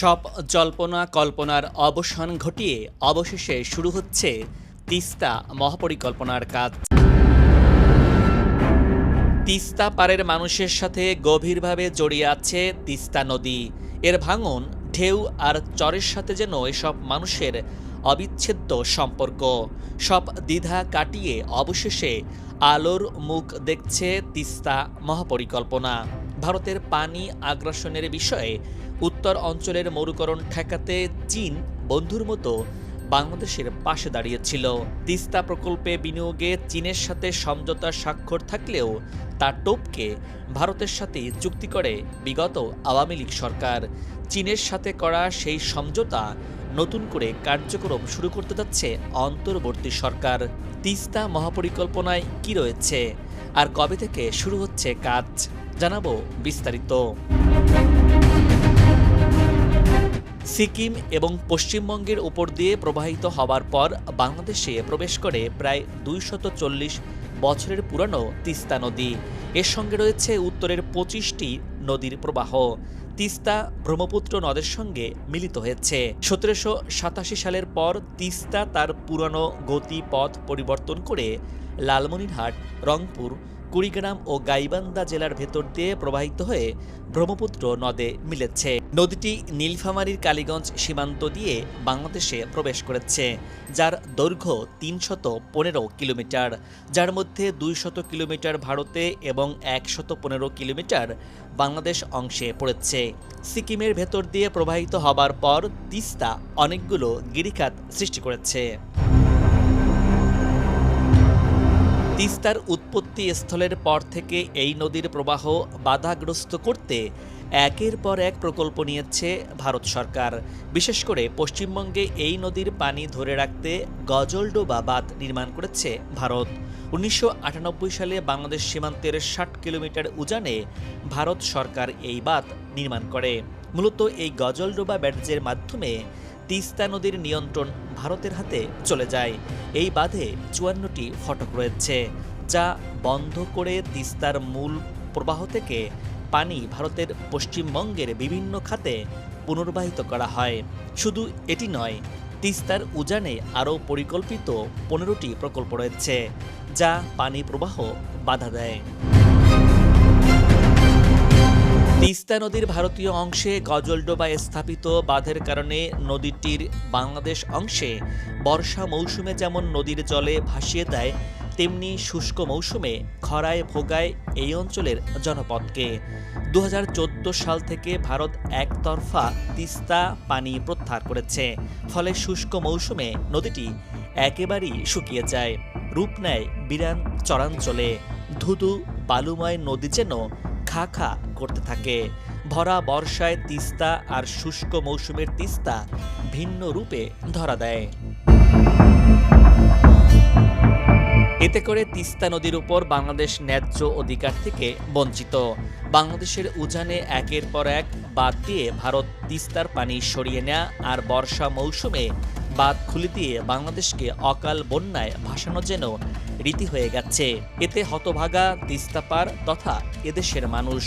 সব জল্পনা কল্পনার অবসান ঘটিয়ে অবশেষে শুরু হচ্ছে তিস্তা মহাপরিকল্পনার কাজ। তিস্তা পাড়ের মানুষের সাথে গভীরভাবে জড়িয়ে আছে তিস্তা নদী। এর ভাঙন, ঢেউ আর চরের সাথে যেন এসব মানুষের অবিচ্ছেদ্য সম্পর্ক। সব দ্বিধা কাটিয়ে অবশেষে আলোর মুখ দেখছে তিস্তা মহাপরিকল্পনা। ভারতের পানি আগ্রাসনের বিষয়ে উত্তর অঞ্চলের মরুকরণ ঠেকাতে চীন বন্ধুর মতো বাংলাদেশের পাশে দাঁড়িয়েছিল। তিস্তা প্রকল্পে বিনিয়োগে চীনের সাথে সমঝোতা স্বাক্ষর থাকলেও তা টোপকে ভারতের সাথে চুক্তি করে বিগত আওয়ামী লীগ সরকার। চীনের সাথে করা সেই সমঝোতা নতুন করে কার্যক্রম শুরু করতে যাচ্ছে অন্তর্বর্তী সরকার। তিস্তা মহাপরিকল্পনায় কি রয়েছে? আর কবে থেকে শুরু হচ্ছে কাজ? জানাব বিস্তারিত। সিকিম এবং পশ্চিমবঙ্গের উপর দিয়ে প্রবাহিত হওয়ার পর বাংলাদেশে প্রবেশ করে প্রায় দুইশত চল্লিশ বছরের পুরানো তিস্তা নদী। এর সঙ্গে রয়েছে উত্তরের পঁচিশটি নদীর প্রবাহ। তিস্তা ব্রহ্মপুত্র নদের সঙ্গে মিলিত হয়েছে। সতেরোশো সাতাশি সালের পর তিস্তা তার পুরনো গতি পথ পরিবর্তন করে লালমনিরহাট, রংপুর কুড়িগ্রাম ও গাইবান্ধা জেলার ভেতর দিয়ে প্রবাহিত হয়ে ব্রহ্মপুত্র নদে মিলেছে। নদীটি নীলফামারীর কালীগঞ্জ সীমান্ত দিয়ে বাংলাদেশে প্রবেশ করেছে, যার দৈর্ঘ্য তিনশত পনেরো কিলোমিটার। যার মধ্যে দুইশত কিলোমিটার ভারতে এবং একশত পনেরো কিলোমিটার বাংলাদেশ অংশে পড়েছে। সিকিমের ভেতর দিয়ে প্রবাহিত হবার পর তিস্তা অনেকগুলো গিরিখাত সৃষ্টি করেছে। তিস্তার উৎপত্তি স্থলের পর থেকে এই নদীর প্রবাহ বাধাগ্রস্ত করতে একের পর এক প্রকল্প নিয়েছে ভারত সরকার। বিশেষ করে পশ্চিমবঙ্গে এই নদীর পানি ধরে রাখতে গজলডোবা বাঁধ নির্মাণ করেছে ভারত। উনিশশো আটানব্বই সালে বাংলাদেশ সীমান্তের ষাট কিলোমিটার উজানে ভারত সরকার এই বাঁধ নির্মাণ করে। মূলত এই গজলডোবা ব্যারেজের মাধ্যমে তিস্তা নদীর নিয়ন্ত্রণ ভারতের হাতে চলে যায়। এই বাঁধে চুয়ান্নটি ফটক রয়েছে, যা বন্ধ করে তিস্তার মূল প্রবাহ থেকে পানি ভারতের পশ্চিমবঙ্গের বিভিন্ন খাতে পুনর্বাহিত করা হয়। শুধু এটি নয়, তিস্তার উজানে আরও পরিকল্পিত পনেরোটি প্রকল্প রয়েছে, যা পানি প্রবাহ বাধা দেয়। তিস্তা নদীর ভারতীয় অংশে গজলডোবায় স্থাপিত। বাঁধের কারণে নদীটির বাংলাদেশ অংশে বর্ষা মৌসুমে যেমন নদীর জলে ভাসিয়ে দেয়, তেমনি শুষ্ক মৌসুমে খরায় ভোগায় এই অঞ্চলের জনপদকে। দু সাল থেকে ভারত একতরফা তিস্তা পানি প্রত্যাহার করেছে। ফলে শুষ্ক মৌসুমে নদীটি একেবারেই শুকিয়ে যায়। রূপ নেয় বিরান চরাঞ্চলে। ধুধু বালুময় নদী যেন খা খা করতে থাকে। ভরা বর্ষায় তিস্তা আর শুষ্ক মৌসুমের তিস্তা ভিন্ন রূপে ধরা দেয়। এতে করে তিস্তা নদীর উপর বাংলাদেশ ন্যায্য অধিকার থেকে বঞ্চিত। বাংলাদেশের উজানে একের পর এক বাদ দিয়ে ভারত তিস্তার পানি সরিয়ে নেয়া আর বর্ষা মৌসুমে বাঁধ খুলে দিয়ে বাংলাদেশকে অকাল বন্যায় ভাসানো যেন রীতি হয়ে গেছে। এতে হতভাগা তিস্তা পার তথা এদেশের মানুষ।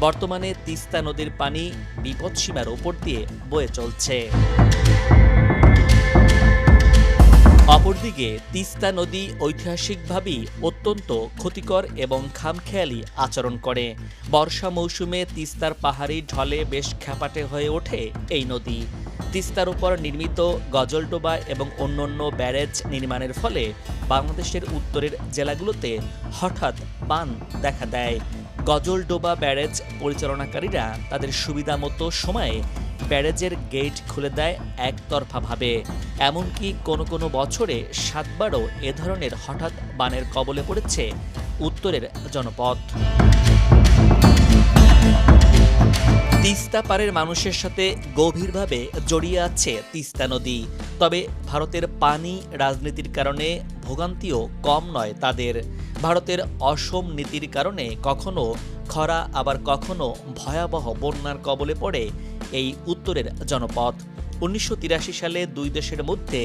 বর্তমানে তিস্তা নদীর পানি বিপদসীমার ওপর দিয়ে বয়ে চলছে। অপরদিকে, তিস্তা নদী ঐতিহাসিকভাবেই অত্যন্ত ক্ষতিকর এবং খামখেয়ালি আচরণ করে। বর্ষা মৌসুমে তিস্তার পাহাড়ি ঢলে বেশ খ্যাপাটে হয়ে ওঠে এই নদী। তিস্তার উপর নির্মিত গজলডোবা এবং অন্যান্য ব্যারেজ নির্মাণের ফলে বাংলাদেশের উত্তরের জেলাগুলোতে হঠাৎ বান দেখা দেয়। গজলডোবা ব্যারেজ পরিচালনাকারীরা তাদের সুবিধা মতো সময়ে ব্যারেজের গেট খুলে দেয় একতরফাভাবে। এমনকি কোনো কোনো বছরে সাতবারও এ ধরনের হঠাৎ বানের কবলে পড়েছে উত্তরের জনপদ। তিস্তা পারের মানুষের সাথে গভীরভাবে জড়িয়ে আছে তিস্তা নদী। তবে ভারতের পানি রাজনীতির কারণে ভোগান্তিও কম নয় তাদের। ভারতের অসম নীতির কারণে কখনো খরা, আবার কখনো ভয়াবহ বন্যার কবলে পড়ে এই উত্তরের জনপদ। উনিশশো সালে দুই দেশের মধ্যে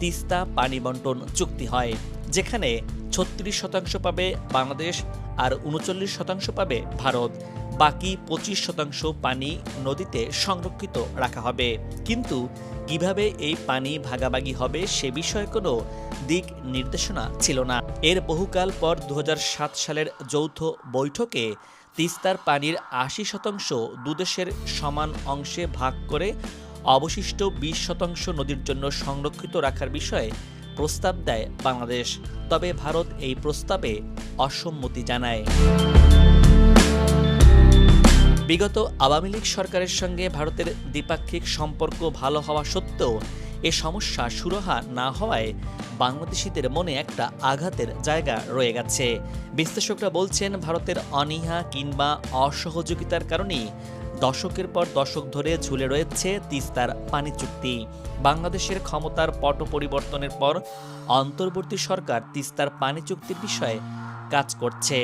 তিস্তা পানি বন্টন চুক্তি হয়, যেখানে ছত্রিশ শতাংশ পাবে বাংলাদেশ আর উনচল্লিশ শতাংশ পাবে ভারত। বাকি পঁচিশ শতাংশ পানি নদীতে সংরক্ষিত রাখা হবে। কিন্তু কীভাবে এই পানি ভাগাভাগি হবে সে বিষয়ে কোনো দিক নির্দেশনা ছিল না। এর বহুকাল পর দু হাজার সাত সালের যৌথ বৈঠকে তিস্তার পানির আশি শতাংশ দুদেশের সমান অংশে ভাগ করে অবশিষ্ট বিশ শতাংশ নদীর জন্য সংরক্ষিত রাখার বিষয়ে প্রস্তাব দেয় বাংলাদেশ। তবে ভারত এই প্রস্তাবে অসম্মতি জানায়। বিগত আওয়ামী লীগ সরকারের সঙ্গে ভারতের দ্বিপাক্ষিক সম্পর্ক ভালো হওয়া সত্ত্বেও এ সমস্যা সুরাহা না হওয়ায় বাংলাদেশিদের মনে একটা আঘাতের জায়গা রয়ে গেছে। বিশ্লেষকরা বলছেন, ভারতের অনীহা কিংবা অসহযোগিতার কারণেই দশকের পর দশক ধরে ঝুলে রয়েছে তিস্তার পানি চুক্তি। বাংলাদেশের ক্ষমতার পট পরিবর্তনের পর অন্তর্বর্তী সরকার তিস্তার পানি চুক্তির বিষয়ে কাজ করছে।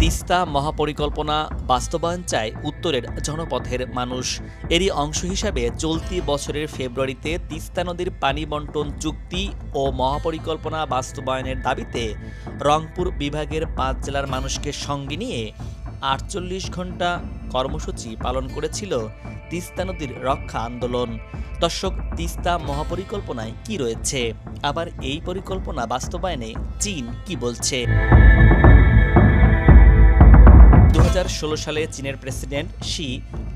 তিস্তা মহাপরিকল্পনা বাস্তবায়ন চায় উত্তরের জনপথের মানুষ। এরই অংশ হিসাবে চলতি বছরের ফেব্রুয়ারিতে তিস্তা নদীর পানি বন্টন চুক্তি ও মহাপরিকল্পনা বাস্তবায়নের দাবিতে রংপুর বিভাগের পাঁচ জেলার মানুষকে সঙ্গে নিয়ে আটচল্লিশ ঘণ্টা কর্মসূচি পালন করেছিল তিস্তা নদীর রক্ষা আন্দোলন। দর্শক, তিস্তা মহাপরিকল্পনায় কি রয়েছে? আবার এই পরিকল্পনা বাস্তবায়নে চীন কি বলছে? দু হাজার ষোলো সালে চীনের প্রেসিডেন্ট শি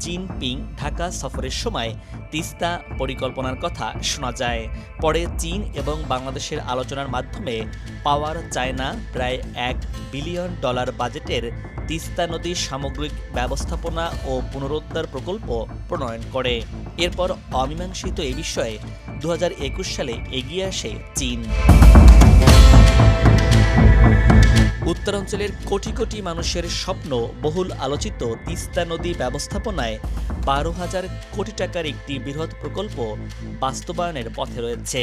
জিনপিং ঢাকা সফরের সময় তিস্তা পরিকল্পনার কথা শোনা যায়। পরে চীন এবং বাংলাদেশের আলোচনার মাধ্যমে পাওয়ার চায়না প্রায় এক বিলিয়ন ডলার বাজেটের তিস্তা নদীর সামগ্রিক ব্যবস্থাপনা ও পুনরুদ্ধার প্রকল্প প্রণয়ন করে। এরপর অমীমাংসিত এ বিষয়ে দু হাজার একুশ সালে এগিয়ে আসে চীন। উত্তরাঞ্চলের কোটি কোটি মানুষের স্বপ্ন বহুল আলোচিত তিস্তা নদী ব্যবস্থাপনায় বারো হাজার কোটি টাকার একটি বৃহৎ প্রকল্প বাস্তবায়নের পথে রয়েছে।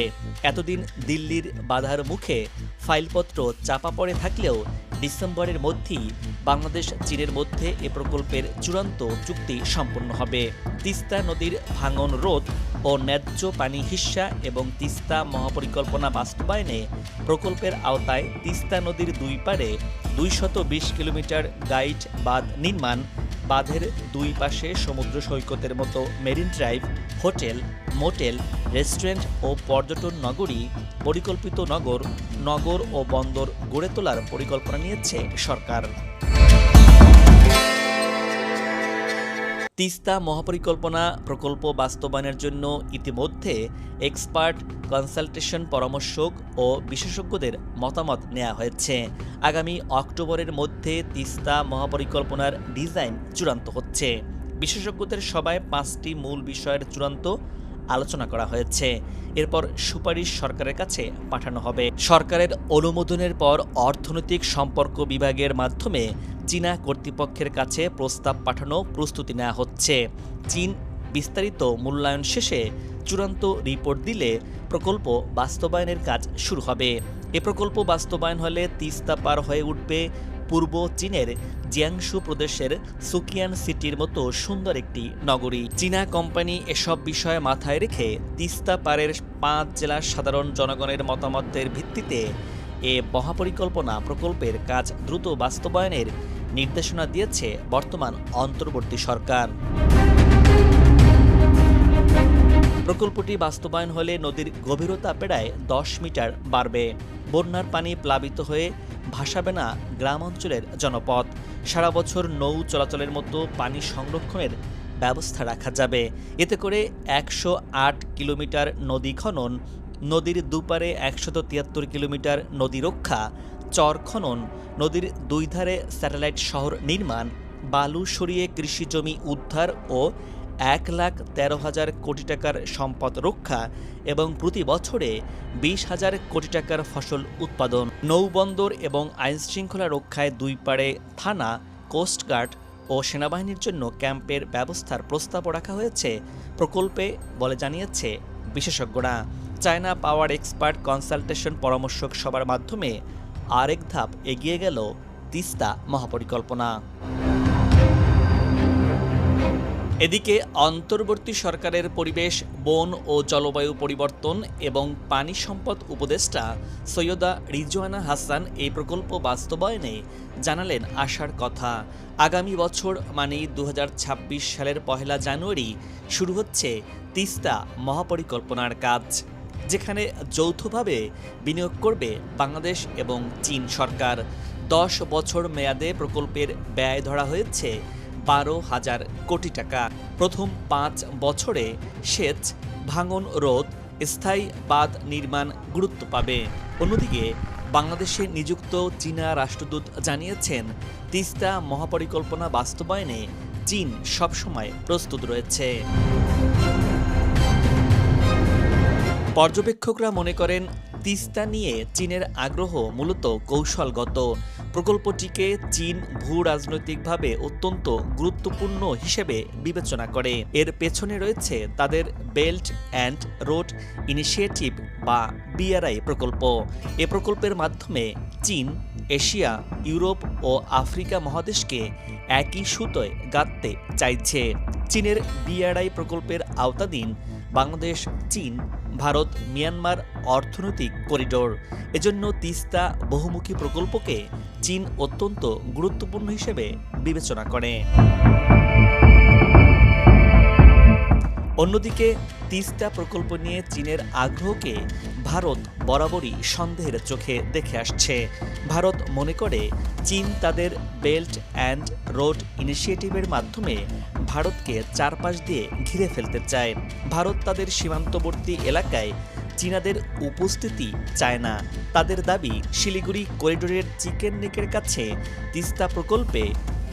এতদিন দিল্লির বাধার মুখে ফাইলপত্র চাপা পড়ে থাকলেও ডিসেম্বরের মধ্যেই বাংলাদেশ চীনের মধ্যে এ প্রকল্পের চূড়ান্ত চুক্তি সম্পন্ন হবে। তিস্তা নদীর ভাঙন রোধ ও ন্যায্য পানি হিস্সা এবং তিস্তা মহাপরিকল্পনা বাস্তবায়নে প্রকল্পের আওতায় তিস্তা নদীর দুই পাড়ে দুইশত বিশ কিলোমিটার গাইড বাঁধ নির্মাণ, বাঁধের দুই পাশে সমুদ্র সৈকতের মতো marine drive, hotel, motel, restaurant ও পর্যটন নগরী পরিকল্পিত নগর নগর ও বন্দর গড়ে তোলার পরিকল্পনা নিয়েছে সরকার। তিস্তা মহাপরিকল্পনা প্রকল্প বাস্তবায়নের জন্য ইতিমধ্যে এক্সপার্ট কনসালটেশন পরামর্শক ও বিশেষজ্ঞদের মতামত নেওয়া হয়েছে। আগামী অক্টোবরের মধ্যে তিস্তা মহাপরিকল্পনার ডিজাইন চূড়ান্ত হচ্ছে। বিশেষজ্ঞদের সবাই পাঁচটি মূল বিষয়ের চূড়ান্ত আলোচনা করা হয়েছে। এরপর সুপারিশ সরকারের কাছে পাঠানো হবে। সরকারের অনুমোদনের পর অর্থনৈতিক সম্পর্ক বিভাগের মাধ্যমে চীনা কর্তৃপক্ষের কাছে প্রস্তাব পাঠানো প্রস্তুতি নেওয়া হচ্ছে। চীন বিস্তারিত মূল্যায়ন শেষে চূড়ান্ত রিপোর্ট দিলে প্রকল্প বাস্তবায়নের কাজ শুরু হবে। এ প্রকল্প বাস্তবায়ন হলে তিস্তা পার হয়ে উঠবে পূর্ব চীনের জিয়াংশু প্রদেশের সুকিয়ান সিটির মতো সুন্দর একটি নগরী। চীনা কোম্পানি এসব বিষয়ে মাথায় রেখে তিস্তা পারের পাঁচ জেলার সাধারণ জনগণের মতামতের ভিত্তিতে এ মহাপরিকল্পনা প্রকল্পের কাজ দ্রুত বাস্তবায়নের নির্দেশনা দিয়েছে বর্তমান অন্তর্বর্তী সরকার। প্রকল্পটি বাস্তবায়ন হলে নদীর গভীরতা প্রায় দশ মিটার বাড়বে। বন্যার পানি প্লাবিত হয়ে ভাসাবে না গ্রাম অঞ্চলের জনপথ সারা বছর নৌ চলাচলের মতো পানি সংরক্ষণের ব্যবস্থা রাখা যাবে। এতে করে একশো আট কিলোমিটার নদী খনন, নদীর দুপারে একশত তিয়াত্তর কিলোমিটার নদী রক্ষা, চর খনন, নদীর দুই ধারে স্যাটেলাইট শহর নির্মাণ, বালু সরিয়ে কৃষি জমি উদ্ধার ও এক লাখ তেরো হাজার কোটি টাকার সম্পদ রক্ষা এবং প্রতি বছরে বিশ হাজার কোটি টাকার ফসল উৎপাদন। নৌবন্দর এবং আইনশৃঙ্খলা রক্ষায় দুই পাড়ে থানা কোস্টগার্ড ও সেনাবাহিনীর জন্য ক্যাম্পের ব্যবস্থার প্রস্তাবও রাখা হয়েছে, প্রকল্পে বলে জানিয়েছে বিশেষজ্ঞরা। চায়না পাওয়ার এক্সপার্ট কনসালটেশন পরামর্শক সবার মাধ্যমে আরেক ধাপ এগিয়ে গেল তিস্তা মহাপরিকল্পনা। এদিকে অন্তর্বর্তী সরকারের পরিবেশ, বন ও জলবায়ু পরিবর্তন এবং পানি সম্পদ উপদেষ্টা সৈয়দা রিজওয়ানা হাসান এই প্রকল্প বাস্তবায়নে জানালেন আশার কথা। আগামী বছর মানে দু হাজার ছাব্বিশ সালের পহেলা জানুয়ারি শুরু হচ্ছে তিস্তা মহাপরিকল্পনার কাজ, যেখানে যৌথভাবে বিনিয়োগ করবে বাংলাদেশ এবং চীন সরকার। দশ বছর মেয়াদে প্রকল্পের ব্যয় ধরা হয়েছে বারো হাজার কোটি টাকা। প্রথম পাঁচ বছরে সেচ, ভাঙন রোধ, স্থায়ী বাঁধ নির্মাণ গুরুত্ব পাবে। অন্যদিকে, বাংলাদেশে নিযুক্ত চীনা রাষ্ট্রদূত জানিয়েছেন, তিস্তা মহাপরিকল্পনা বাস্তবায়নে চীন সবসময় প্রস্তুত রয়েছে। পর্যবেক্ষকরা মনে করেন, তিস্তা নিয়ে চীনের আগ্রহ মূলত কৌশলগত। প্রকল্পটিকে চীন ভূ রাজনৈতিকভাবে অত্যন্ত গুরুত্বপূর্ণ হিসেবে বিবেচনা করে। এর পেছনে রয়েছে তাদের বেল্ট অ্যান্ড রোড ইনিশিয়েটিভ বা বিআরআই প্রকল্প। এ প্রকল্পের মাধ্যমে চীন, এশিয়া, ইউরোপ ও আফ্রিকা মহাদেশকে একই সুতোয় গাঁথতে চাইছে। চীনের বিআরআই প্রকল্পের আওতাধীন বাংলাদেশ, চীন, ভারত, মিয়ানমার অর্থনৈতিক করিডোর। এজন্য তিস্তা বহুমুখী প্রকল্পকে চীন অত্যন্ত গুরুত্বপূর্ণ হিসেবে বিবেচনা করে। অন্যদিকে, তিস্তা প্রকল্প নিয়ে চীনের আগ্রহকে ভারত বরাবরই সন্দেহের চোখে দেখে আসছে। ভারত মনে করে, চীন তাদের বেল্ট অ্যান্ড রোড ইনিশিয়েটিভের মাধ্যমে ভারতকে চারপাশ দিয়ে ঘিরে ফেলতে চায়। ভারত তাদের সীমান্তবর্তী এলাকায় চীনাদের উপস্থিতি চায় না। তাদের দাবি, শিলিগুড়ি করিডোরের চিকেন নেকের কাছে তিস্তা প্রকল্পে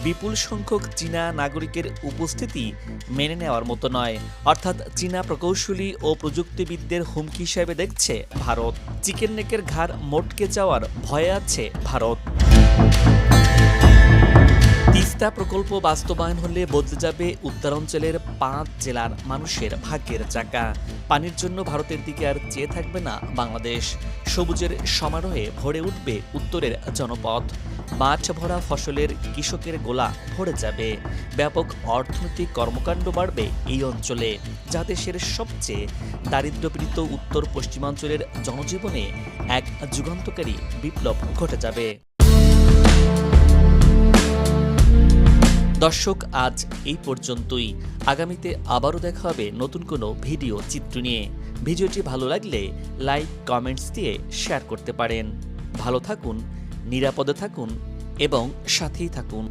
বিপুল সংখ্যক চীনা নাগরিকের উপস্থিতি মেনে নেওয়ার মতো নয়। অর্থাৎ চীনা প্রকৌশলী ও প্রযুক্তিবিদদের হুমকি হিসেবে দেখছে ভারত। চিকেন নেকের ঘাড় মোটকে যাওয়ার ভয়ে আছে ভারত। তিস্তা প্রকল্প বাস্তবায়ন হলে বদলে যাবে উত্তরাঞ্চলের পাঁচ জেলার মানুষের ভাগ্যের চাকা। পানির জন্য ভারতের দিকে আর চেয়ে থাকবে না বাংলাদেশ। সবুজের সমারোহে ভরে উঠবে উত্তরের জনপথ। মাছ ভরা ফসলের কৃষকের গোলা ভরে যাবে। ব্যাপক অর্থনৈতিক কর্মকাণ্ড বাড়বে এই অঞ্চলে। যা দেশের সবচেয়ে দারিদ্র্যপীড়িত উত্তর পশ্চিমাঞ্চলের জনজীবনে এক যুগান্তকারী বিপ্লব ঘটে যাবে। দর্শক, আজ এই পর্যন্তই। আগামীতে আবারও দেখা হবে নতুন কোনো ভিডিও চিত্র নিয়ে। ভিডিওটি ভালো লাগলে লাইক, কমেন্টস দিয়ে শেয়ার করতে পারেন। ভালো থাকুন, নিরাপদে থাকুন এবং সাথেই থাকুন।